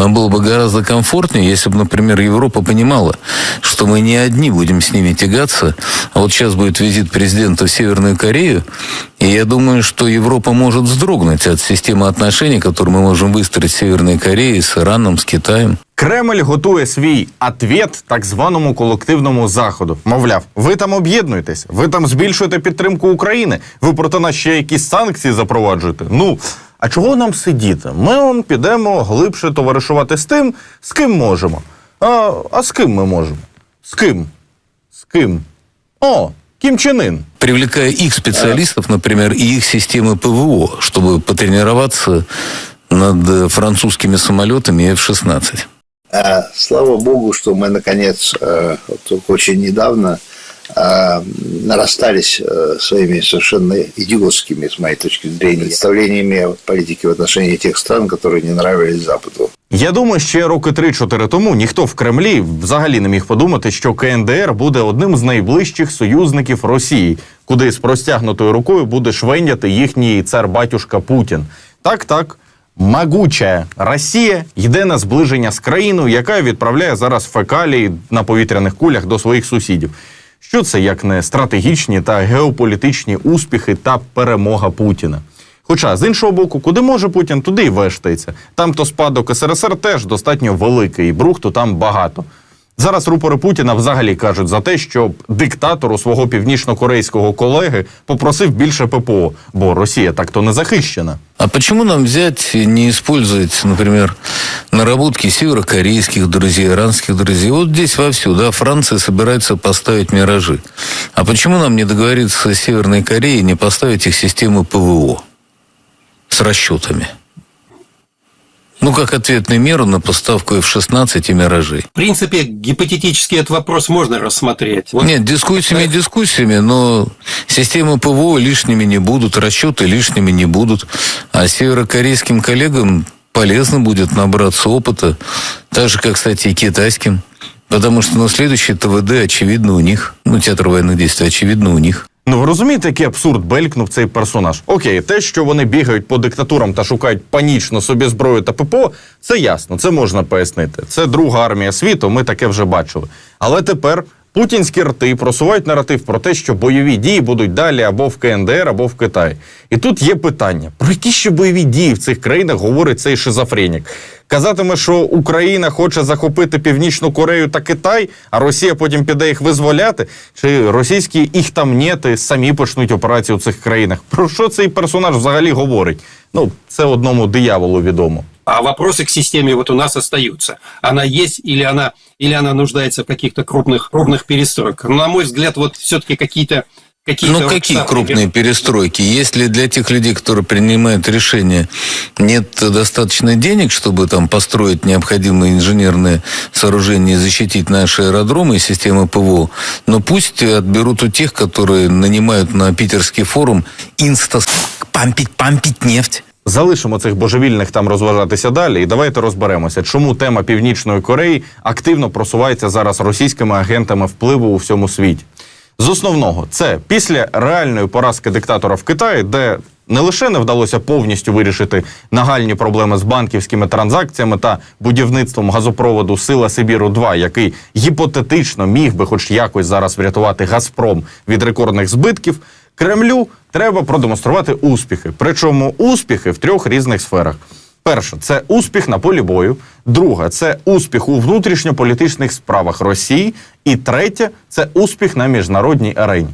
Нам было бы гораздо комфортнее, если бы, например, Европа понимала, что мы не одни будем с ними тягаться. А вот сейчас будет визит президента в Северную Корею, и я думаю, что Европа может вздрогнуть от системы отношений, которую мы можем выстроить с Северной Кореей, с Ираном, с Китаем. Кремль готує свій ответ так званому колективному заходу. Мовляв, ви там об'єднуєтесь, ви там збільшуєте підтримку України, ви проти нас ще якісь санкції запроваджуєте. Ну а чого нам сидіти? Ми он підемо глибше товаришувати з тим, з ким можемо. А, а з ким ми можемо? З ким? З ким? О, Кім Чен Ын. Привлекая их специалистов, например, и их системы ПВО, чтобы потренироваться над э, французскими самолетами F-16. А, Слава богу, что мы, наконец, э, вот только очень недавно э, расстались э, своими совершенно идиотскими, с моей точки зрения, представлениями политики в отношении тех стран, которые не нравились Западу. Я думаю, ще роки 3-4 тому ніхто в Кремлі взагалі не міг подумати, що КНДР буде одним з найближчих союзників Росії, куди з простягнутою рукою буде швендяти їхній цар-батюшка Путін. Так, так. Могуча Росія йде на зближення з країною, яка відправляє зараз фекалії на повітряних кулях до своїх сусідів. Що це як не стратегічні та геополітичні успіхи та перемога Путіна? Хоча з іншого боку, куди може Путін, туди й вештається. Там то спадок СРСР теж достатньо великий, і брухту там багато. Зараз рупори Путіна взагалі кажуть за те, щоб диктатор у свого північно-корейського колеги попросив більше ППО, бо Росія так то не захищена. А почему нам взять и не использовать, например, наработки северокорейских друзей, иранских друзей? Вот здесь вовсю, да, Франция собирается поставить «Миражи». А почему нам не договориться с Северной Кореей не поставить их системы ПВО с расчетами? Ну, как ответную меру на поставку F-16 и «Миражей». В принципе, гипотетически этот вопрос можно рассмотреть. Вот Нет, дискуссиями дискуссиями, но системы ПВО лишними не будут, расчеты лишними не будут. А северокорейским коллегам полезно будет набраться опыта, так же, как, кстати, и китайским. Потому что, ну, следующий ТВД, очевидно, у них. Ну, театр военных действий, очевидно, у них. Ну ви розумієте, який абсурд белькнув цей персонаж? Окей, те, що вони бігають по диктатурам та шукають панічно собі зброю та ППО, це ясно, це можна пояснити. Це друга армія світу, ми таке вже бачили. Але тепер путінські рти просувають наратив про те, що бойові дії будуть далі або в КНДР, або в Китаї. І тут є питання: про які ще бойові дії в цих країнах говорить цей шизофренік? Казатиме, що Україна хоче захопити Північну Корею та Китай, а Росія потім піде їх визволяти. Чи російські їх там нети самі почнуть операцію в цих країнах? Про що цей персонаж взагалі говорить? Ну, це одному дияволу відомо. А вопросы к системе вот у нас остаются. Она есть или она, или она нуждается в каких-то крупных, крупных перестройках? Но, на мой взгляд, вот все-таки какие-то Ну, какие штатные крупные перестройки? Если для тех людей, которые принимают решения, нет достаточно денег, чтобы там построить необходимые инженерные сооружения и защитить наши аэродромы и системы ПВО, но пусть отберут у тех, которые нанимают на питерский форум инста пампить, пампить нефть. Залишимо цих божевільних там розважатися далі, і давайте розберемося, чому тема Північної Кореї активно просувається зараз російськими агентами впливу у всьому світі. З основного, це після реальної поразки диктатора в Китаї, де не лише не вдалося повністю вирішити нагальні проблеми з банківськими транзакціями та будівництвом газопроводу Сила Сибіру 2 який гіпотетично міг би хоч якось зараз врятувати Газпром від рекордних збитків. Кремлю треба продемонструвати успіхи. Причому успіхи в трьох різних сферах. Перше, це успіх на полі бою. Друге, це успіх у внутрішньополітичних справах Росії. І третє це успіх на міжнародній арені.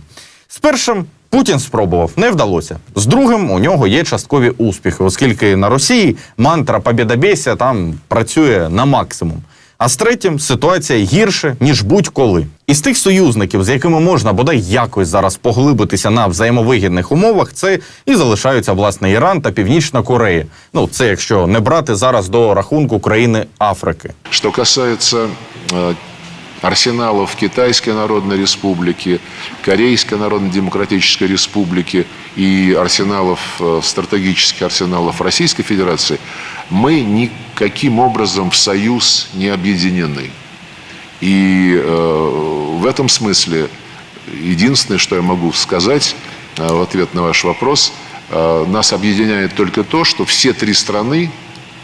З першим Путін спробував, не вдалося. З другим у нього є часткові успіхи, оскільки на Росії мантра «Побєдобєсія» там працює на максимум. А з третім ситуація гірше ніж будь-коли. Із тих союзників, з якими можна бодай якось зараз поглибитися на взаємовигідних умовах, це і залишаються власне Іран та Північна Корея. Ну це якщо не брати зараз до рахунку країни Африки. Что касается э, арсеналов Китайской Народной Республики, Корейской Народно-Демократической Республики и арсеналов, э, стратегических арсеналов Российской Федерации, мы никаким образом в союз не объединены. И э, в этом смысле единственное, что я могу сказать э, в ответ на ваш вопрос, э, нас объединяет только то, что все три страны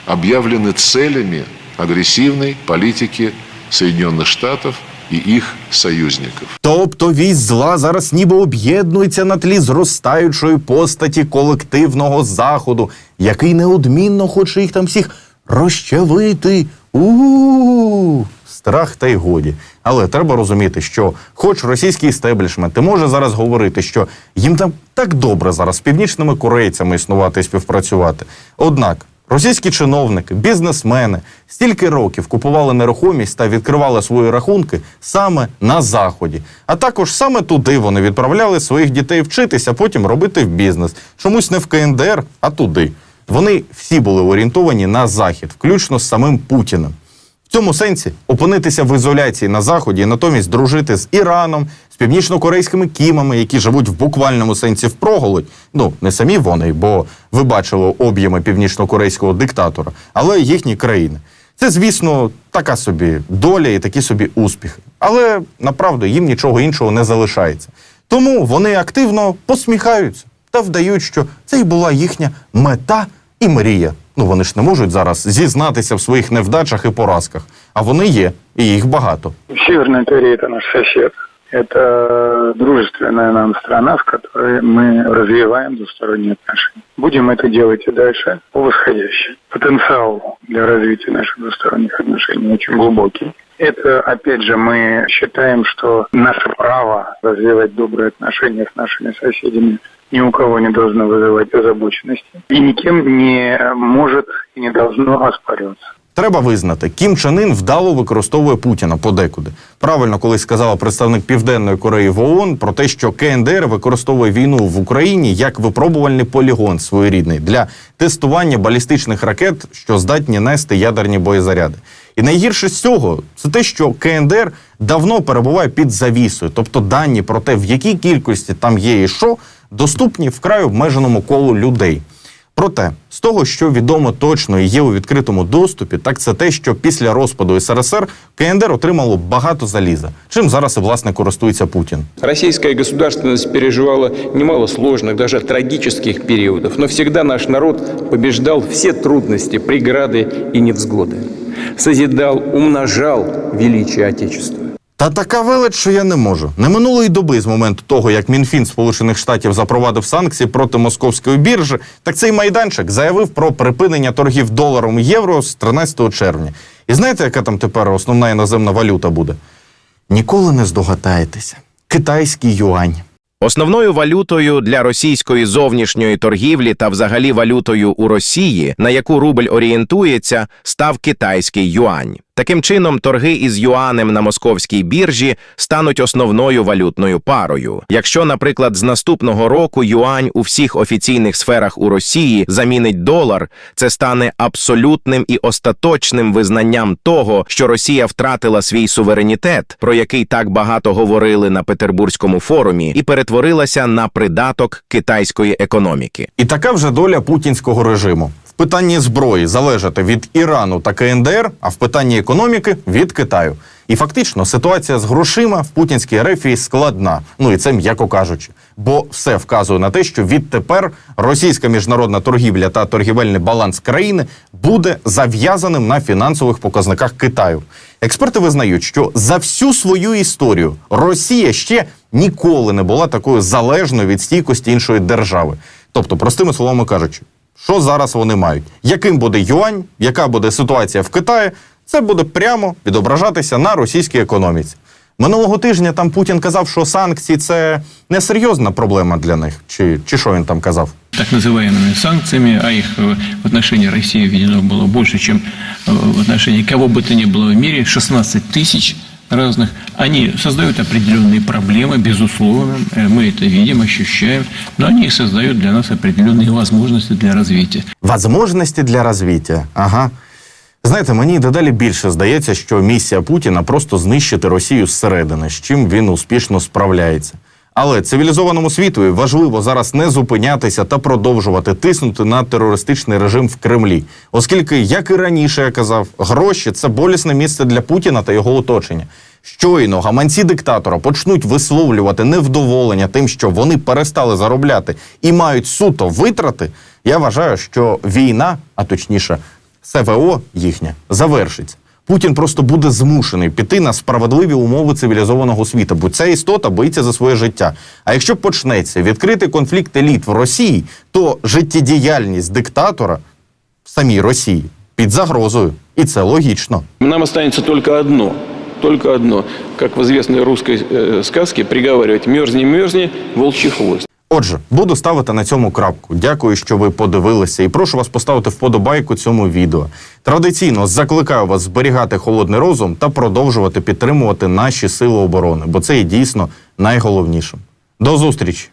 объявлены целями агрессивной политики Соединенных Штатов и их союзников. Тобто вісь зла зараз ніби об'єднується на тлі зростаючої постаті колективного заходу, який неодмінно хоче їх там всіх розчавити. У Страх та й годі. Але треба розуміти, що, хоч російський істеблішмент і може зараз говорити, що їм там так добре зараз з північними корейцями існувати і співпрацювати. Однак Російські чиновники, бізнесмени стільки років купували нерухомість та відкривали свої рахунки саме на заході. А також саме туди вони відправляли своїх дітей вчитися, потім робити в бізнес. Чомусь не в КНДР, а туди. Вони всі були орієнтовані на захід, включно з самим Путіним. В цьому сенсі опинитися в ізоляції на заході і натомість дружити з Іраном, з північно-корейськими кімами, які живуть в буквальному сенсі впроголодь. Ну не самі вони, бо ви бачили об'єми північно-корейського диктатора, але їхні країни. Це, звісно, така собі доля і такі собі успіхи. Але направду їм нічого іншого не залишається. Тому вони активно посміхаються та вдають, що це й була їхня мета і мрія. Ну вони ж не можуть зараз зізнатися в своїх невдачах і поразках, а вони є, і їх багато. Северная Корея – это наш сосед. Это дружественная нам страна, с которой мы развиваем двусторонние отношения. Будем это делать и дальше по восходящей. Потенциал для развития наших двусторонних отношений очень глубокий. Это, опять же, мы считаем, что наше право развивать добрые отношения с нашими соседями ни у кого не должно вызывать озабоченности и никем не может и не должно оспариваться. Треба визнати, Кім Чен Ін вдало використовує Путіна подекуди. Правильно колись сказала представник Південної Кореї в ООН про те, що КНДР використовує війну в Україні як випробувальний полігон своєрідний для тестування балістичних ракет, що здатні нести ядерні боєзаряди. І найгірше з цього це те, що КНДР давно перебуває під завісою, тобто дані про те, в якій кількості там є і що, доступні вкрай обмеженому колу людей. Проте, з того, що відомо точно і є у відкритому доступі, так це те, що після розпаду СРСР КНДР отримало багато заліза, чим зараз і власне користується Путін. Российская государственность переживала немало сложных, даже трагических периодов, но всегда наш народ побеждал все трудности, преграды и невзгоды. Созидал, умножал величие Отечества. Та така велич, що я не можу. Не минулої доби з моменту того, як Мінфін Сполучених Штатів запровадив санкції проти московської біржі, так цей майданчик заявив про припинення торгів доларом і євро з 13 червня. І знаєте, яка там тепер основна іноземна валюта буде? Ніколи не здогадаєтеся. Китайський юань. Основною валютою для російської зовнішньої торгівлі та взагалі валютою у Росії, на яку рубль орієнтується, став китайський юань. Таким чином, торги із юанем на московській біржі стануть основною валютною парою. Якщо, наприклад, з наступного року юань у всіх офіційних сферах у Росії замінить долар, це стане абсолютним і остаточним визнанням того, що Росія втратила свій суверенітет, про який так багато говорили на Петербурзькому форумі, і перетворилася на придаток китайської економіки. І така вже доля путінського режиму. В питанні зброї залежати від Ірану та КНДР, а в питанні економіки від Китаю. І фактично ситуація з грошима в путінській рефії складна. Ну і це м'яко кажучи. Бо все вказує на те, що відтепер російська міжнародна торгівля та торгівельний баланс країни буде зав'язаним на фінансових показниках Китаю. Експерти визнають, що за всю свою історію Росія ще ніколи не була такою залежною від стійкості іншої держави. Тобто, простими словами кажучи, що зараз вони мають? Яким буде юань, яка буде ситуація в Китаї? Це буде прямо відображатися на російській економіці. Минулого тижня там Путін казав, що санкції це несерйозна проблема для них. Чи, чи що він там казав? так называемыми санкциями, а их э, в отношении России введено было больше, чем э, в отношении кого бы то ни было в мире, 16 тысяч разных, они создают определенные проблемы, безусловно, э, мы это видим, ощущаем, но они создают для нас определенные возможности для развития. Возможності для розвиття. Ага. Знаєте, мені дедалі більше здається, що місія Путіна просто знищити Росію зсередини, з чим він успішно справляється. Але цивілізованому світу важливо зараз не зупинятися та продовжувати тиснути на терористичний режим в Кремлі, оскільки, як і раніше я казав, гроші це болісне місце для Путіна та його оточення. щойно гаманці диктатора почнуть висловлювати невдоволення тим, що вони перестали заробляти і мають суто витрати, я вважаю, що війна, а точніше, СВО їхня, завершиться. Путін просто буде змушений піти на справедливі умови цивілізованого світу, бо ця істота боїться за своє життя. А якщо почнеться відкритий конфлікт еліт в Росії, то життєдіяльність диктатора в самій Росії під загрозою, і це логічно. Нам останется только одно, только одно, как в известной русской э, сказке, приговаривать «мерзни, мерзни, волчий хвост». Отже, буду ставити на цьому крапку. Дякую, що ви подивилися, і прошу вас поставити вподобайку цьому відео. Традиційно закликаю вас зберігати холодний розум та продовжувати підтримувати наші сили оборони, бо це є дійсно найголовнішим. До зустрічі!